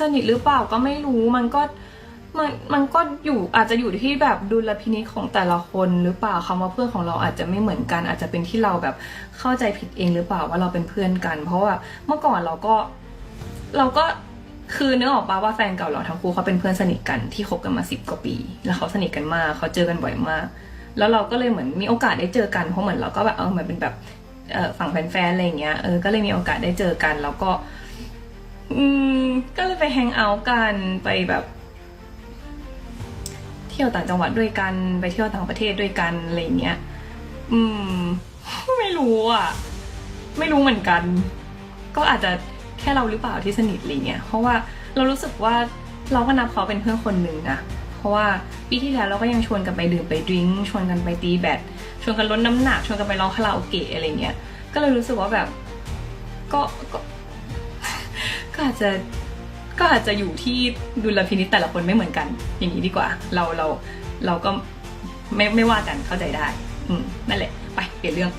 สนิทหรือเปล่าก็ไม่รู้มันก็มันมันก็อยู่อาจจะอยู่ที่แบบดุลพินิจของแต่ละคนหรือเปล่าคำว่าเพื่อนของเราอาจจะไม่เหมือนกัน อาจจะเป็นที่เราแบบเข้าใจผิดเองหรือเปล่าว่าเราเป็นเพื่อนกัน เพราะว่าเมื่อก่อนเราก็เราก็คือเนื้อออกปาว่าแฟนเก่าเราทั้งคู่เขาเป็นเพื่อนสนิทกันที่คบกันมาสิบกว่าปี แล้วเขาสนิทกันมากเขาเจอกันบ่อยมาก แล้วเราก็เลยเหมือนมีโอกาสได้เจอกันเพราะเหมือนเราก็แบบเออเหมือนเป็นแบบฝั่งแฟนๆอะไรเงี้ยเออก็เลยมีโอกาสได้เจอกันแล้วก็ อืมก็เลยไปแฮงเอาท์กันไปแบบ เที่ยวต่างจังหวัดด้วยกัน ไปเที่ยวต่างประเทศด้วยกันอะไรเงี้ย อืม ไม่รู้อะ ไม่รู้เหมือนกัน ก็อาจจะแค่เราหรือเปล่าที่สนิทอะไรเงี้ย เพราะว่าเรารู้สึกว่าเราก็นับเขาเป็นเพื่อนคนหนึ่งนะเพราะว่าปีที่แล้วเราก็ยังชวนกันไปดื่มไปดริงชวนกันไปตีแบดชวนกันลดน้ำหนักชวนกันไปร้องคาราโอเกะอะไรเงี้ย ก็เลยรู้สึกว่าแบบ ก็ก็ ก็อาจจะก็อาจจะอยู่ที่ดุลพินิจแต่ละคนไม่เหมือนกัน อย่างนี้ดีกว่า เราเราเราก็ไม่ไม่ว่ากันเข้าใจได้ อืมนั่นแหละ ไปเปลี่ยนเรื่อง